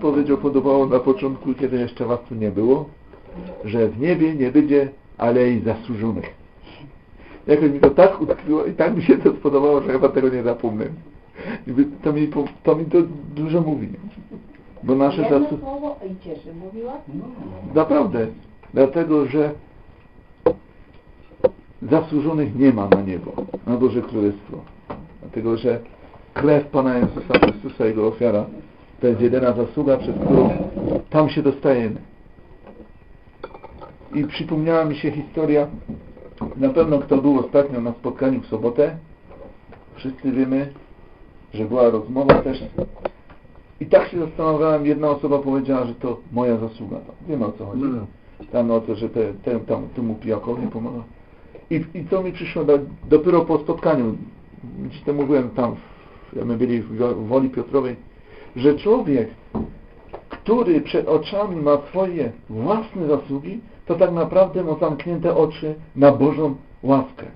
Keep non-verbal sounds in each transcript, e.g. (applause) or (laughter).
powiedział podobało na początku, kiedy jeszcze was tu nie było, że w niebie nie będzie alei zasłużonych. Jakoś mi to tak utkwiło i tak mi się to spodobało, że chyba tego nie zapomnę. To mi, to, mi to dużo mówi. Bo nasze zasługi... słowo i cieszy. Mówiła? Naprawdę. Dlatego, że zasłużonych nie ma na niebo, na Boże Królestwo. Dlatego, że krew Pana Jezusa Chrystusa, Jego ofiara, to jest jedyna zasługa, przez którą tam się dostajemy. I przypomniała mi się historia, na pewno kto był ostatnio na spotkaniu w sobotę, wszyscy wiemy, że była rozmowa też i tak się zastanawiałem, jedna osoba powiedziała, że to moja zasługa. Wiemy o co chodzi. Tam o to, że te, te, tam, temu pijakowi pomaga. I, I co mi przyszło do, dopiero po spotkaniu, gdzieś tam mówiłem tam, w- my byli w Woli Piotrowej, że człowiek, który przed oczami ma swoje własne zasługi, to tak naprawdę ma zamknięte oczy na Bożą łaskę.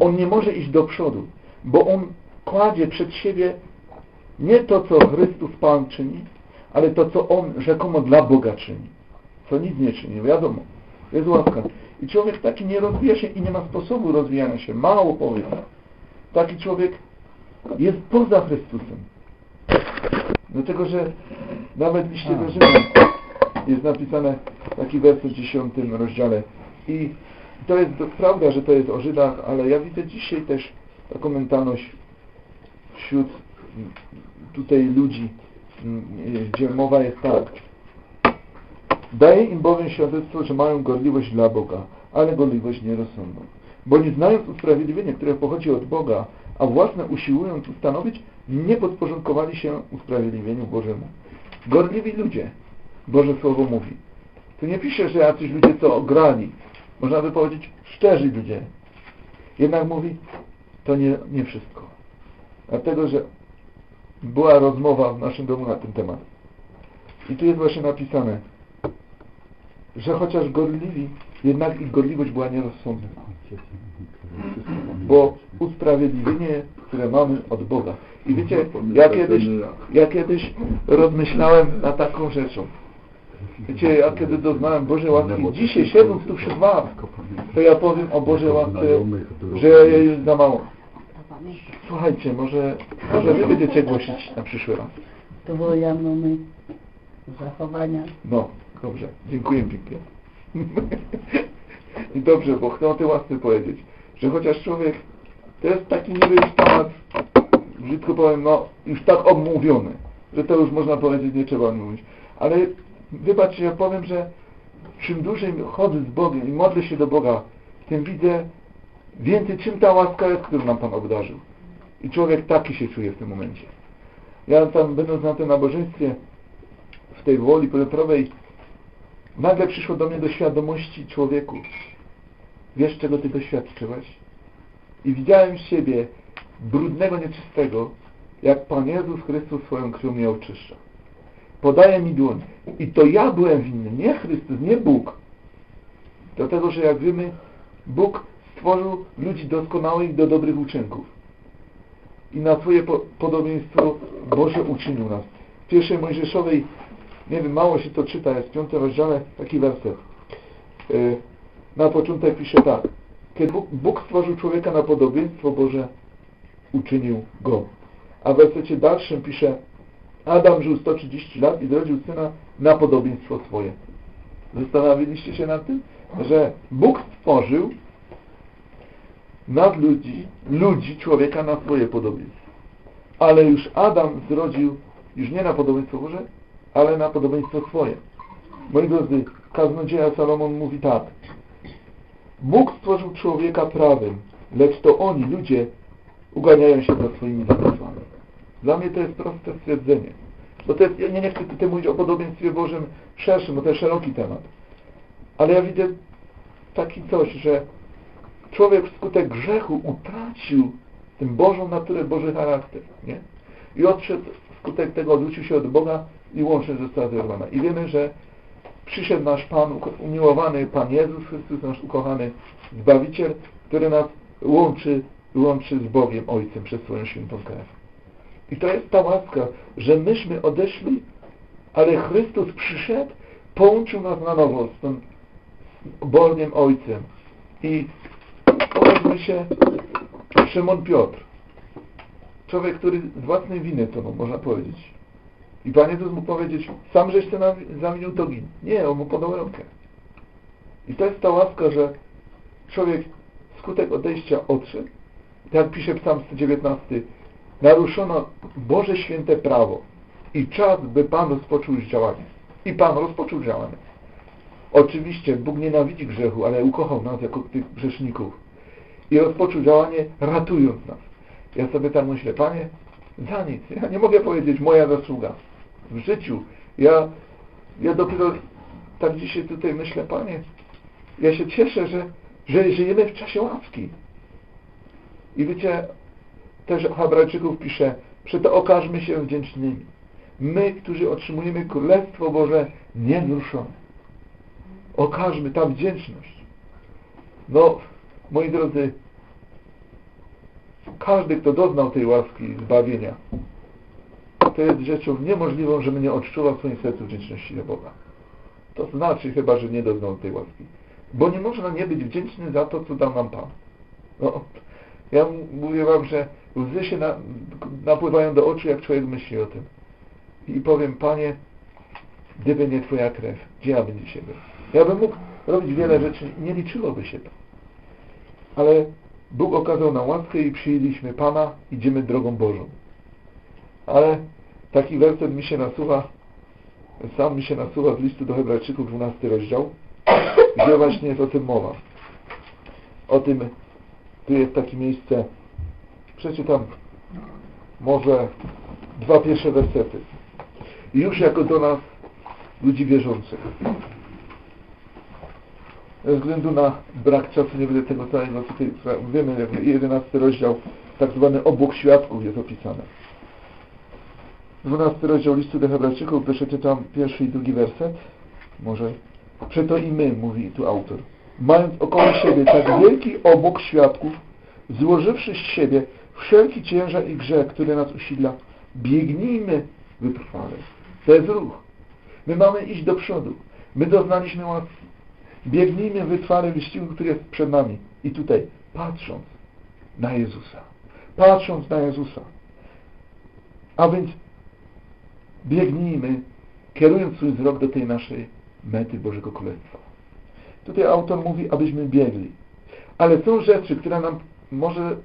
On nie może iść do przodu, bo on kładzie przed siebie nie to, co Chrystus Pan czyni, ale to, co On rzekomo dla Boga czyni. Co nic nie czyni, wiadomo. Jest łaska. I człowiek taki nie rozwija się i nie ma sposobu rozwijania się. Mało powiem. Taki człowiek jest poza Chrystusem. Dlatego, że nawet w liście do Rzymian jest napisane taki werset w dziesiątym rozdziale. I to jest prawda, że to jest o Żydach, ale ja widzę dzisiaj też taką mentalność wśród tutaj ludzi, gdzie mowa jest tak. Daje im bowiem świadectwo, że mają gorliwość dla Boga, ale gorliwość nierozsądną. Bo nie znając usprawiedliwienia, które pochodzi od Boga, a własne usiłując ustanowić, nie podporządkowali się usprawiedliwieniu Bożemu. Gorliwi ludzie, Boże Słowo mówi. Tu nie pisze, że jacyś ludzie co ograli. Można by powiedzieć szczerzy ludzie. Jednak mówi, to nie, nie wszystko. Dlatego, że była rozmowa w naszym domu na ten temat. I tu jest właśnie napisane, że chociaż gorliwi, jednak ich gorliwość była nierozsądna. Bo usprawiedliwienie, które mamy od Boga. I wiecie, ja kiedyś, ja kiedyś rozmyślałem nad taką rzeczą. Wiecie, ja kiedy doznałem Bożej łaski, dzisiaj siedząc tu wśród Was, to ja powiem o Bożej łasce, że jej jest za mało. Słuchajcie, może, może Wy będziecie głosić na przyszły raz. Twoja mamy zachowania. No, dobrze. Dziękuję pięknie. (laughs) I dobrze, bo chcę o tej łasce powiedzieć, że chociaż człowiek to jest taki niby już temat, brzydko powiem, no już tak omówiony, że to już można powiedzieć, nie trzeba mówić. Ale wybaczcie, ja powiem, że czym dłużej chodzę z Bogiem i modlę się do Boga, tym widzę więcej, czym ta łaska jest, którą nam Pan obdarzył. I człowiek taki się czuje w tym momencie. Ja tam będąc na tym nabożeństwie, w tej woli Piotrowej, nagle przyszło do mnie do świadomości człowieku. Wiesz, czego ty doświadczyłeś? I widziałem siebie, brudnego, nieczystego, jak Pan Jezus Chrystus swoją krwią mnie oczyszcza. Podaje mi dłoń. I to ja byłem winny, nie Chrystus, nie Bóg. Dlatego, że jak wiemy, Bóg stworzył ludzi doskonałych do dobrych uczynków. I na swoje po podobieństwo Boże uczynił nas. W pierwszej Mojżeszowej, nie wiem, mało się to czyta, jest w piątym rozdziale taki werset. Yy, Na początek pisze tak. Kiedy Bóg, Bóg stworzył człowieka na podobieństwo Boże, uczynił go. A w wersecie dalszym pisze Adam żył 130 lat i zrodził syna na podobieństwo swoje. Zastanowiliście się nad tym? Że Bóg stworzył nad ludzi, ludzi, człowieka na swoje podobieństwo. Ale już Adam zrodził już nie na podobieństwo Boże, ale na podobieństwo swoje. Moi drodzy, kaznodzieja Salomon mówi tak. Bóg stworzył człowieka prawem, lecz to oni, ludzie, uganiają się za swoimi zamysłami. Dla mnie to jest proste stwierdzenie. Bo to jest, ja nie, chcę tutaj mówić o podobieństwie Bożym szerszym, bo to jest szeroki temat. Ale ja widzę taki coś, że człowiek wskutek grzechu utracił tę Bożą naturę, Boży charakter, nie? I odszedł, wskutek tego odwrócił się od Boga i łącznie została zerwana. I wiemy, że przyszedł nasz Pan, umiłowany Pan Jezus Chrystus, nasz ukochany Zbawiciel, który nas łączy, łączy z Bogiem Ojcem przez swoją świętą krew. I to jest ta łaska, że myśmy odeszli ale Chrystus przyszedł, połączył nas na nowo z tym Bogiem Ojcem. I powiedzmy się, Szymon Piotr, człowiek, który z własnej winy to można powiedzieć. I Pan Jezus mu powiedzieć, sam żeś się zawinił, to gin. Nie, on mu podał rękę. I to jest ta łaska, że człowiek skutek odejścia odszedł. Tak jak pisze Psalm 119, naruszono Boże święte prawo i czas, by Pan rozpoczął już działanie. I Pan rozpoczął działanie. Oczywiście Bóg nienawidzi grzechu, ale ukochał nas jako tych grzeszników. I rozpoczął działanie ratując nas. Ja sobie tam myślę, Panie, za nic. Ja nie mogę powiedzieć, moja zasługa. W życiu. Ja, ja dopiero tak dzisiaj tutaj myślę, Panie, ja się cieszę, że, że żyjemy w czasie łaski. I wiecie, też Hebrajczyków pisze, przeto okażmy się wdzięcznymi. My, którzy otrzymujemy Królestwo Boże niewzruszone. Okażmy ta wdzięczność. No, moi drodzy, każdy, kto doznał tej łaski zbawienia, to jest rzeczą niemożliwą, żeby nie odczuwał w swoim sercu wdzięczności do Boga. To znaczy chyba, że nie doznał tej łaski. Bo nie można nie być wdzięczny za to, co dał nam Pan. No, ja mówię Wam, że łzy się na, napływają do oczu, jak człowiek myśli o tym. I powiem, Panie, gdyby nie Twoja krew, gdzie ja bym dzisiaj był? Ja bym mógł robić wiele rzeczy, nie liczyłoby się to. Ale Bóg okazał nam łaskę i przyjęliśmy Pana, idziemy drogą Bożą. Ale taki werset mi się nasuwa, sam mi się nasuwa z listu do Hebrajczyków, 12 rozdział, gdzie właśnie jest o tym mowa. O tym, tu jest takie miejsce, przeczytam może dwa pierwsze wersety. Już jako do nas, ludzi wierzących. Ze względu na brak czasu nie będę tego całego tutaj, wiemy, jak 11 rozdział, tak zwany obłok świadków jest opisany. 12 rozdział listu do Hebrajczyków, przeczytam pierwszy i drugi werset. Może. Przeto i my, mówi tu autor, mając około siebie tak wielki obłok świadków, złożywszy z siebie wszelki ciężar i grzech, który nas usidla, biegnijmy wytrwale. To jest ruch. My mamy iść do przodu. My doznaliśmy łaski. Biegnijmy wytrwale wyścigu, który jest przed nami. I tutaj, patrząc na Jezusa. Patrząc na Jezusa. A więc biegnijmy, kierując swój wzrok do tej naszej mety Bożego Królestwa. Tutaj autor mówi, abyśmy biegli. Ale są rzeczy, które nam może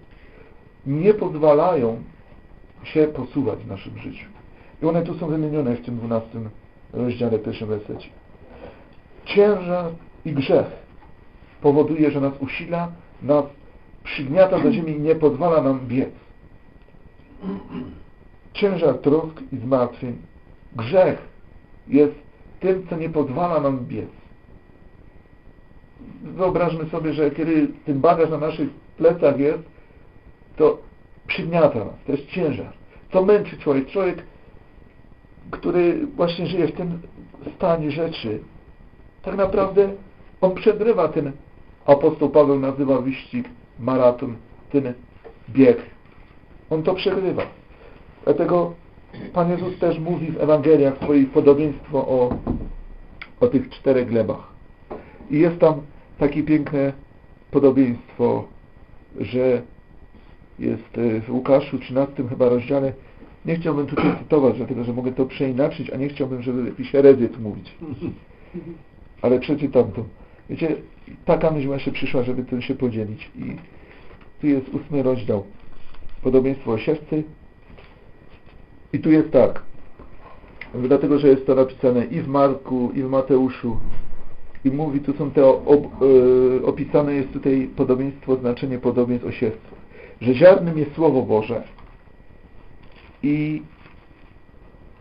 nie pozwalają się posuwać w naszym życiu. I one tu są wymienione w tym 12 rozdziale, pierwszym wersecie. Ciężar i grzech powoduje, że nas usila, nas przygniata do ziemi i nie pozwala nam biec. Ciężar trosk i zmartwień. Grzech jest tym, co nie pozwala nam biec. Wyobraźmy sobie, że kiedy ten bagaż na naszych plecach jest, to przygniata nas, to jest ciężar. To męczy człowiek. Człowiek, który właśnie żyje w tym stanie rzeczy, tak naprawdę on przegrywa ten, apostoł Paweł nazywa wyścig, maraton, ten bieg. On to przegrywa. Dlatego Pan Jezus też mówi w Ewangeliach swoich podobieństwo o, o tych czterech glebach. I jest tam takie piękne podobieństwo, że jest e, w Łukaszu 13 chyba rozdziale. Nie chciałbym tutaj cytować, dlatego że mogę to przeinaczyć, a nie chciałbym, żeby jakiś herezyt mówić. (laughs) Ale przeczytam to. Wiecie, taka myśl właśnie przyszła, żeby tym się podzielić. I tu jest ósmy rozdział. Podobieństwo o siewcy. I tu jest tak. Dlatego, że jest to napisane i w Marku, i w Mateuszu. I mówi, tu są te ob, e, opisane jest tutaj podobieństwo, znaczenie podobieństw o. Że ziarnem jest Słowo Boże. I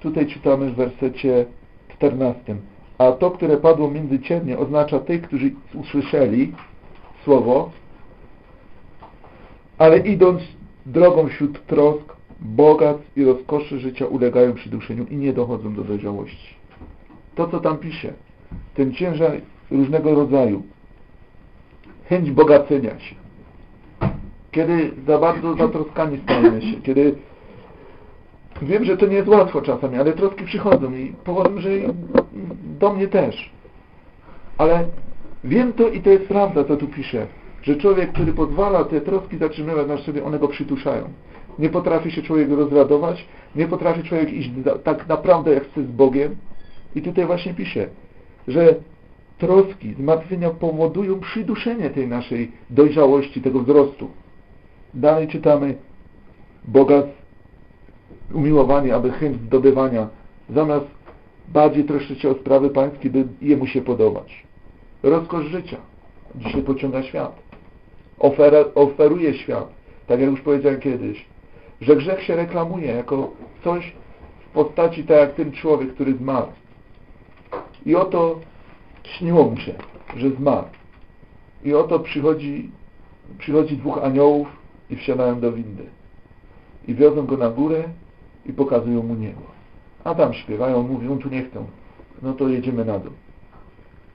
tutaj czytamy w wersecie 14. A to, które padło między ciemnie, oznacza tych, którzy usłyszeli Słowo, ale idąc drogą wśród trosk, bogactw i rozkoszy życia ulegają przyduszeniu i nie dochodzą do dojrzałości. To, co tam pisze, ten ciężar różnego rodzaju, chęć bogacenia się, kiedy za bardzo zatroskani stajemy się, kiedy wiem, że to nie jest łatwo czasami, ale troski przychodzą i powodem, że do mnie też. Ale wiem to i to jest prawda, co tu pisze, że człowiek, który pozwala te troski zatrzymywać na sobie, one go przytuszają. Nie potrafi się człowiek rozradować, nie potrafi człowiek iść tak naprawdę jak chce z Bogiem. I tutaj właśnie pisze, że troski, zmartwienia powodują przyduszenie tej naszej dojrzałości, tego wzrostu. Dalej czytamy, Boga umiłowanie, aby chęć zdobywania, zamiast bardziej troszczyć się o sprawy pańskie, by Jemu się podobać. Rozkosz życia. Dzisiaj pociąga świat. Ofera, oferuje świat. Tak jak już powiedziałem kiedyś, że grzech się reklamuje jako coś w postaci tak jak ten człowiek, który zmarł. I oto śniło mu się, że zmarł. I oto przychodzi, przychodzi dwóch aniołów i wsiadają do windy. I wiozą go na górę i pokazują mu niebo. A tam śpiewają, mówią, tu nie chcą. No to jedziemy na dół.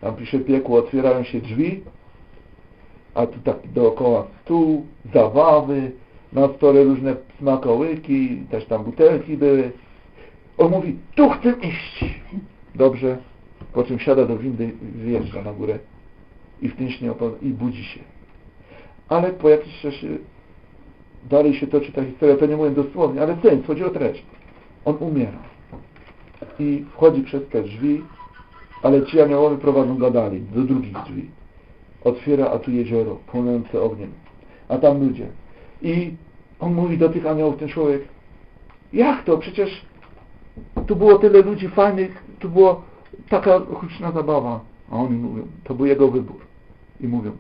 Tam pisze piekło, otwierają się drzwi, a tu tak dookoła stół, zabawy, na stole różne smakołyki, też tam butelki były. On mówi, tu chcę iść. Dobrze. Po czym siada do windy i wyjeżdża na górę i w tym śnie i budzi się. Ale po jakimś czasie dalej się toczy ta historia, to nie mówię dosłownie, ale sens, chodzi o treść. On umiera. I wchodzi przez te drzwi, ale ci aniołowie prowadzą go dalej, do drugich drzwi. Otwiera, a tu jezioro, płonące ogniem. A tam ludzie. I on mówi do tych aniołów, ten człowiek, jak to? Przecież tu było tyle ludzi fajnych, tu było taka huczna zabawa. A oni mówią, to był jego wybór. I mówią,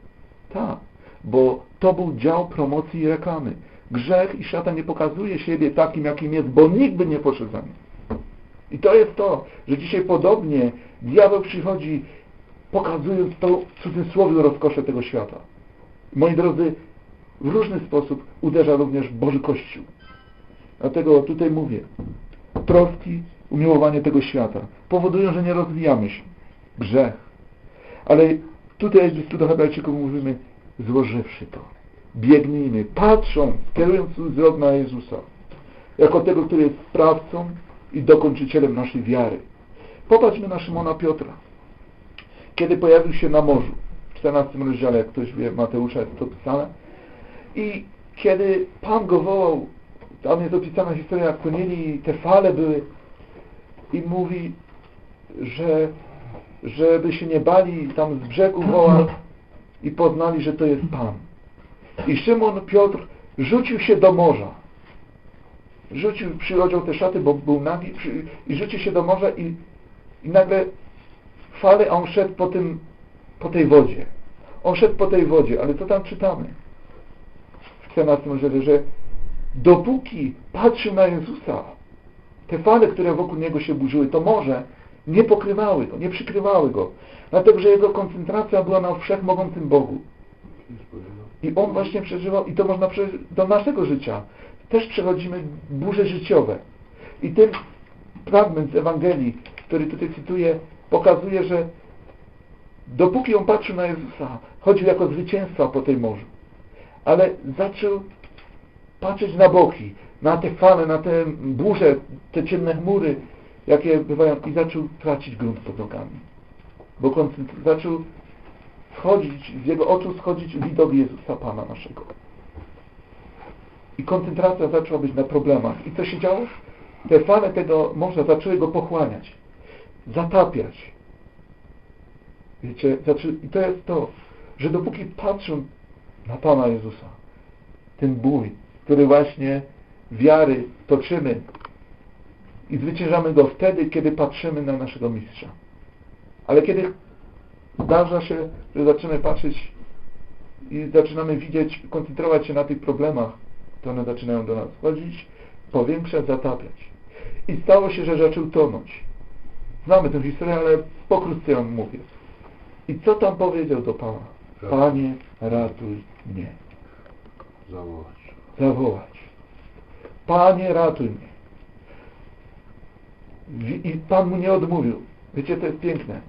tak, bo to był dział promocji i reklamy. Grzech i szata nie pokazuje siebie takim, jakim jest, bo nikt by nie poszedł za nim. I to jest to, że dzisiaj podobnie diabeł przychodzi, pokazując to w cudzysłowie rozkosze tego świata. Moi drodzy, w różny sposób uderza również Boży Kościół. Dlatego tutaj mówię, troski, umiłowanie tego świata powodują, że nie rozwijamy się. Grzech. Ale tutaj w do Hebrajczyków mówimy, złożywszy to, biegnijmy, patrząc, kierując wzrok na Jezusa, jako tego, który jest sprawcą i dokończycielem naszej wiary. Popatrzmy na Szymona Piotra. Kiedy pojawił się na morzu, w 14 rozdziale, jak ktoś wie, Mateusza jest to pisane, i kiedy Pan go wołał, tam jest opisana historia, jak płynęli, te fale były, i mówi, że żeby się nie bali, tam z brzegu woła i poznali, że to jest Pan. I Szymon Piotr rzucił się do morza. Rzucił, przyodział te szaty, bo był nagi przy, i rzucił się do morza i, i nagle fale, a on szedł po, tym, po tej wodzie. On szedł po tej wodzie, ale co tam czytamy? W 14 rozdziale, że dopóki patrzył na Jezusa, te fale, które wokół Niego się burzyły, to morze nie pokrywały Go, nie przykrywały Go. Dlatego, że Jego koncentracja była na wszechmogącym Bogu. I On właśnie przeżywał, i to można przeżyć do naszego życia. Też przechodzimy burze życiowe. I ten fragment z Ewangelii, który tutaj cytuję, pokazuje, że dopóki on patrzył na Jezusa, chodził jako zwycięstwa po tej morzu. Ale zaczął patrzeć na boki, na te fale, na te burze, te ciemne chmury, jakie bywają i zaczął tracić grunt pod nogami. Bo zaczął wchodzić, z jego oczu schodzić widok Jezusa Pana naszego. I koncentracja zaczęła być na problemach. I co się działo? Te fale tego morza zaczęły go pochłaniać, zatapiać. Wiecie, i to jest to, że dopóki patrzą na Pana Jezusa, ten bój, który właśnie wiary toczymy i zwyciężamy go wtedy, kiedy patrzymy na naszego mistrza. Ale kiedy zdarza się, że zaczynamy patrzeć i zaczynamy widzieć, koncentrować się na tych problemach, to one zaczynają do nas wchodzić, powiększać, zatapiać. I stało się, że zaczął tonąć. Znamy tę historię, ale pokrótce ją mówię. I co tam powiedział do Pana? Panie, ratuj mnie. Zawołać. Zawołać. Panie, ratuj mnie. I Pan mu nie odmówił. Wiecie, to jest piękne.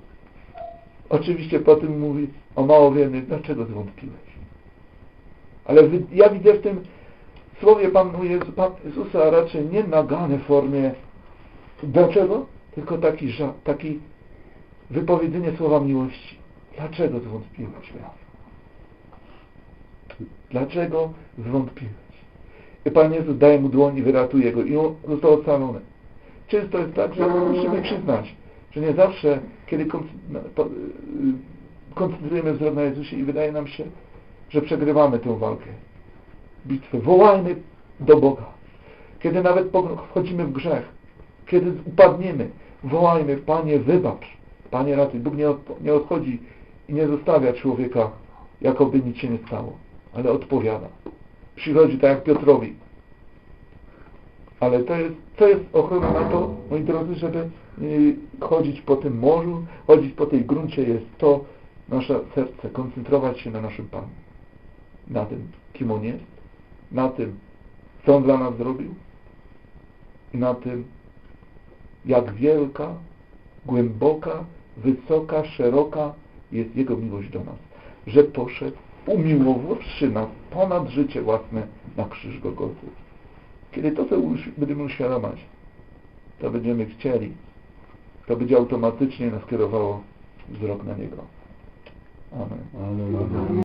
Oczywiście potem mówi o mało dlaczego zwątpiłeś. Ale ja widzę w tym Słowie Panu Jezu, Pan Jezusa raczej nie nagane formie dlaczego? Tylko taki, taki wypowiedzenie słowa miłości. Dlaczego zwątpiłeś? Dlaczego zwątpiłeś? I Pan Jezus daje mu dłoń i wyratuje go i on został ocalony. Często jest tak, że musimy przyznać, że nie zawsze, kiedy y, koncentrujemy wzrok na Jezusie i wydaje nam się, że przegrywamy tę walkę, bitwę. Wołajmy do Boga. Kiedy nawet wchodzimy w grzech, kiedy upadniemy, wołajmy, Panie wybacz, Panie ratuj. Bóg nie, nie odchodzi i nie zostawia człowieka, jakoby nic się nie stało, ale odpowiada. Przychodzi tak jak Piotrowi. Ale to jest, to jest ochrona na to, moi drodzy, żeby y, chodzić po tym morzu, chodzić po tej gruncie, jest to nasze serce, koncentrować się na naszym Panu. Na tym, kim On jest, na tym, co On dla nas zrobił i na tym, jak wielka, głęboka, wysoka, szeroka jest Jego miłość do nas, że poszedł, umiłowawszy nas ponad życie własne na krzyż Golgoty. Kiedy to sobie będziemy uświadamiać, to będziemy chcieli, to będzie automatycznie nas kierowało wzrok na Niego. Amen. Ale